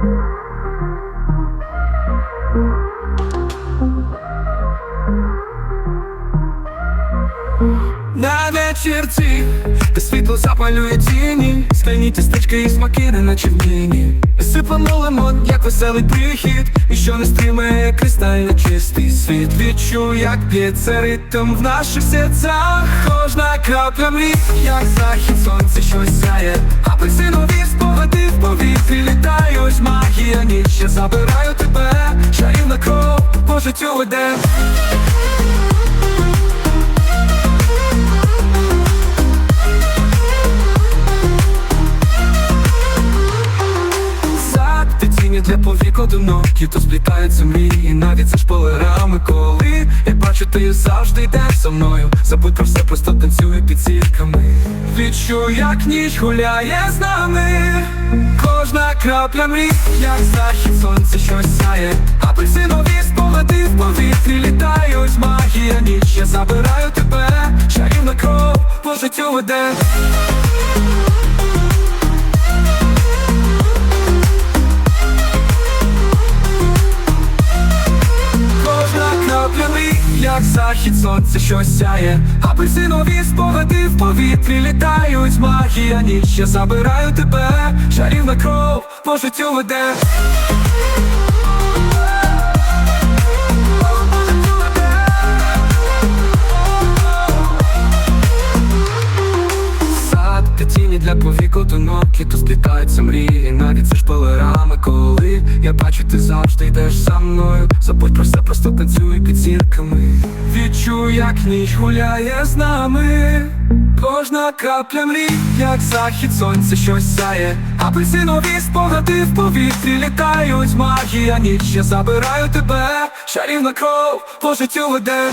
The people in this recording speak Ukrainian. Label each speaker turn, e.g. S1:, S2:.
S1: На вечірці, де світло запалює тіні, скляні тістечки і смаки, не наче в міні Сипано лимон, як веселий прихід, і що не стримає кристально чистий світ. Відчуй, як б'ється ритм в наших серцях. Кожна крапля мрій, як захід сонця, що сяє. Апельсинові спогади в повітрі літають Магія ніч, я забираю тебе, чарівна кров по життю веде для повік одинокі, то сплітаються мрії, навіть за шпалерами, коли я бачу, ти завжди йдеш за мною. Забудь про все, просто танцюй під зірками. Відчуй, як ніч гуляє з нами. Кожна крапля мрій, як захід сонце щось сяє. Апельсинові спогади в повітрі літають. Магія ніч, я забираю тебе. Чарівна кров по життю веде. Як захід сонця, що сяє Апельсинові спогади в повітрі літають Магія ніч, я забираю тебе Чарівна кров по життю веде тіні для повік одинокі, то сплітаються мрії, навіть за шпалерами, коли я бачу, ти завжди йдеш за мною. Забудь про все, просто танцюй під зірками. Як ніч гуляє з нами. Кожна капля мрій, як захід сонця, щось сяє. Апельсинові спогади в повітрі літають. Магія ніч, я забираю тебе. Чарівна кров по життю веде.